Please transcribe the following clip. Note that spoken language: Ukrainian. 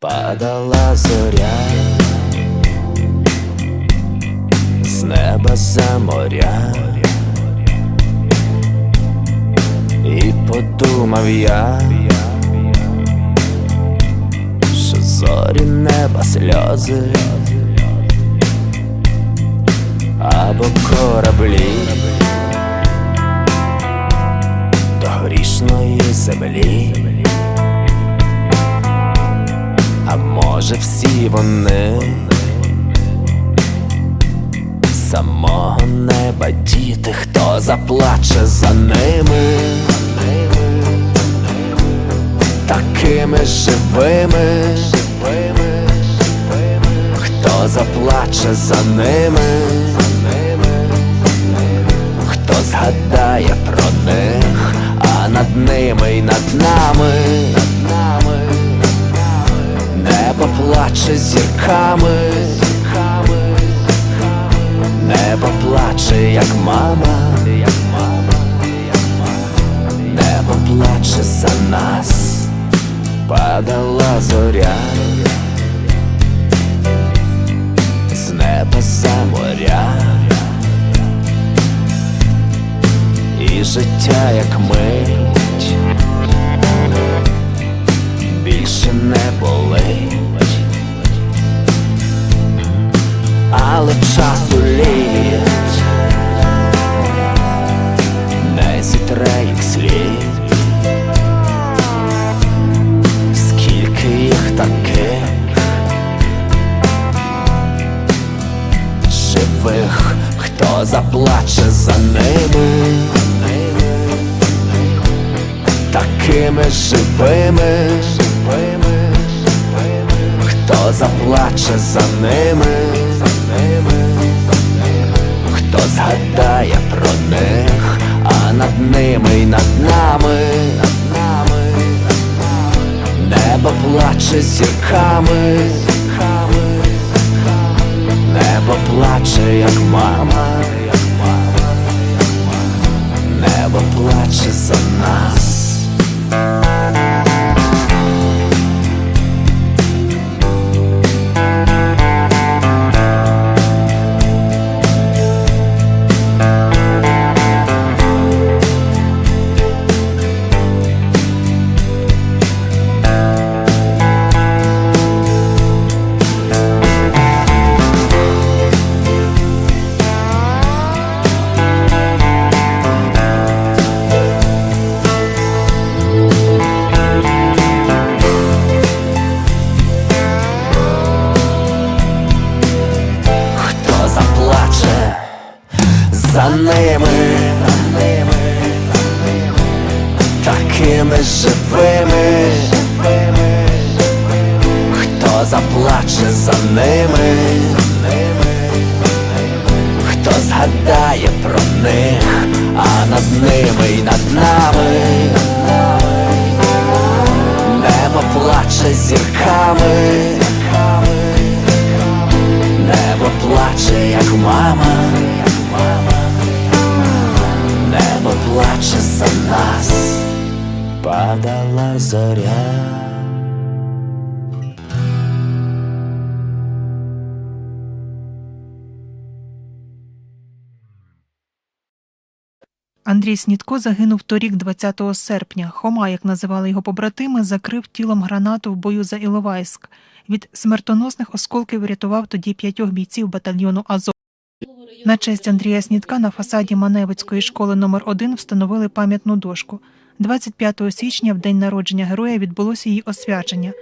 Падала зоря з неба за моря, і подумав я, що зорі неба сльози або кораблі до грішної землі. Може всі вони. Самого неба діти, хто заплаче за ними, такими живими, хто заплаче за ними, хто згадає про них, а над ними й над нами. Плаче зірками, небо плаче, як мама, небо плаче за нас, падала зоря, з неба за моря, і життя, як мить. Більше не заплаче за ними. Такими живими, живими, хто заплаче за ними, хто згадає про них, а над ними й над нами, небо плаче зірками, плаче, як мама, небо плаче за нас. Такими живими, хто заплаче за ними, хто згадає про них, а над ними і над нами, небо плаче зірками. Падала зоря. Андрій Снітко загинув торік, 20 серпня. Хома, як називали його побратими, закрив тілом гранату в бою за Іловайськ. Від смертоносних осколків врятував тоді п'ятьох бійців батальйону Азов. На честь Андрія Снітка на фасаді Маневицької школи номер 1 встановили пам'ятну дошку. 25 січня, в день народження героя, відбулося її освячення.